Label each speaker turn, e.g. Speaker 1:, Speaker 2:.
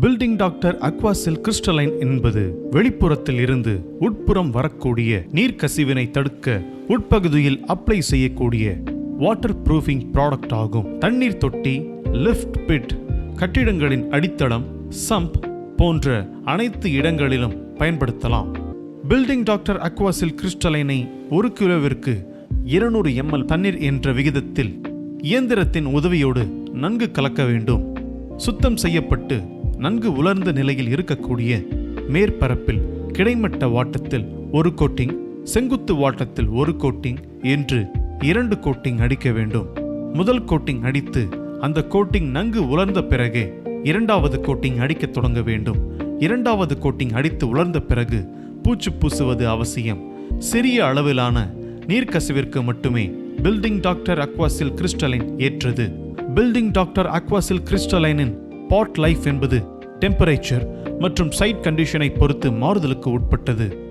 Speaker 1: Building doctor Aquasil crystalline என்பது வெளிப்புறத்தில் இருந்து உட்புறம் வரக்கூடிய நீர்க்கசிவினை தடுக்க உட்பகுதியில் அப்ளை செய்யக்கூடிய வாட்டர் ப்ரூஃபிங் ப்ராடக்ட் ஆகும். தண்ணீர் தொட்டி லிஃப்ட் பிட் கட்டிடங்களின் அடித்தளம் சம்ப் போன்ற அனைத்து இடங்களிலும் பயன்படுத்தலாம். பில்டிங் டாக்டர் அக்வாசில் கிறிஸ்டலைனை ஒரு கிலோவிற்கு இருநூறு எம்எல் தண்ணீர் என்ற விகிதத்தில் இயந்திரத்தின் உதவியோடு நன்கு கலக்க வேண்டும். சுத்தம் செய்யப்பட்டு நன்கு உலர்ந்த நிலையில் இருக்கக்கூடிய மேற்பரப்பில் கிடைமட்ட வாட்டத்தில் ஒரு கோட்டிங் செங்குத்து வாட்டத்தில் ஒரு கோட்டிங் என்று இரண்டு கோட்டிங் அடிக்க வேண்டும். முதல் கோட்டிங் அடித்து அந்த கோட்டிங் நன்கு உலர்ந்த பிறகே இரண்டாவது கோட்டிங் அடிக்கத் தொடங்க வேண்டும். இரண்டாவது கோட்டிங் அடித்து உலர்ந்த பிறகு பூச்சு பூசுவது அவசியம். சிறிய அளவிலான நீர்க்கசிவிற்கு மட்டுமே பில்டிங் டாக்டர் அக்வாசில் கிறிஸ்டலைன் ஏற்றது. பில்டிங் டாக்டர் அக்வாசில் கிறிஸ்டலைனின் பாட் லைஃப் என்பது டெம்பரேச்சர் மற்றும் சைட் கண்டிஷனை பொறுத்து மாறுதலுக்கு உட்பட்டது.